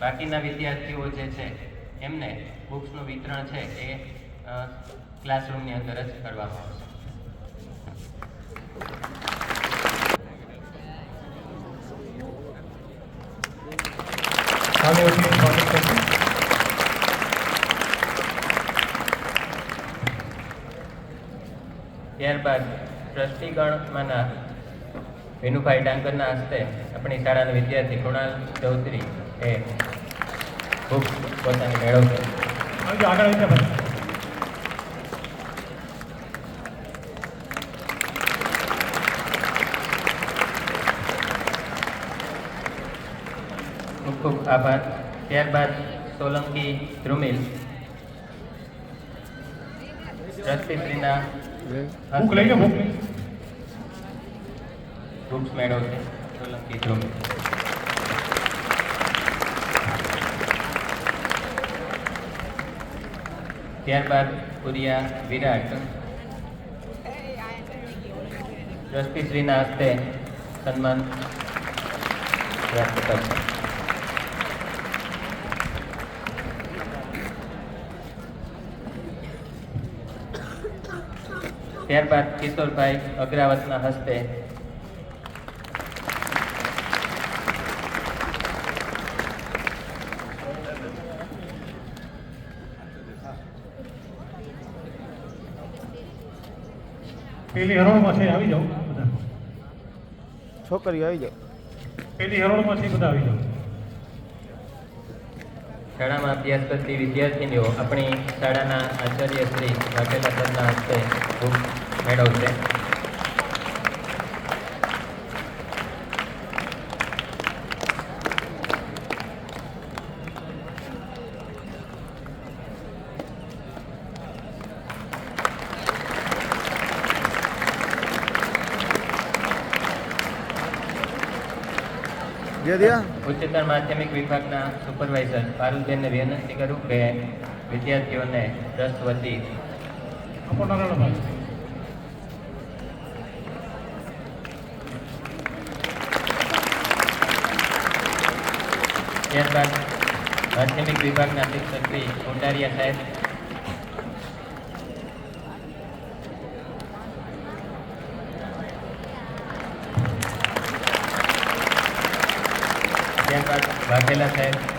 બાકીના વિદ્યાર્થીઓ જે છે એમને બુક્સનું વિતરણ છે એ ક્લાસરૂમની અંદર જ કરવામાં આવશે ત્યારબાદ ટ્રસ્ટીગણમાંના વિનુભાઈ ડાંગરના હસ્તે આપણી શાળાના વિદ્યાર્થી કૃણાલ ચૌધરી એ ખૂબ પોતાને મેળવશે આગળ આવી જાય ખૂબ ખૂબ આભાર ત્યારબાદ સોલંકી ધ્રુમિલ ટ્રસ્ટીશ્રીના બુક લઈને બુક બુક્સ મેળવશે સોલંકી ધ્રુમિલ त્યારબાદ ઓરિયા વિરાટ જોશપી શ્રી નાસ્તે સન્માન પ્રાપ્ત થાય ત્યારબાદ કિશોરભાઈ અગ્રવાલના હસ્તે પેલી હરોળમાં આવી જાઓ બધા છોકરીઓ આવી જાય પેલી હરોળમાંથી બધા આવી જાઓ શાળામાં અભ્યાસ કરતી વિદ્યાર્થીનીઓ આપણી શાળાના આચાર્ય શ્રી વાઘેલા સરના હસ્તે મેળવશે જે દિયા ઉચ્ચતર માધ્યમિક વિભાગના સુપરવાઇઝર પારુલબેનને વિનંતી કરું કે વિદ્યાર્થીઓને રસ વધી ત્યારબાદ માધ્યમિક વિભાગના શિક્ષક શ્રી કોટારિયા સાહેબ વાઘેલા સાહેબ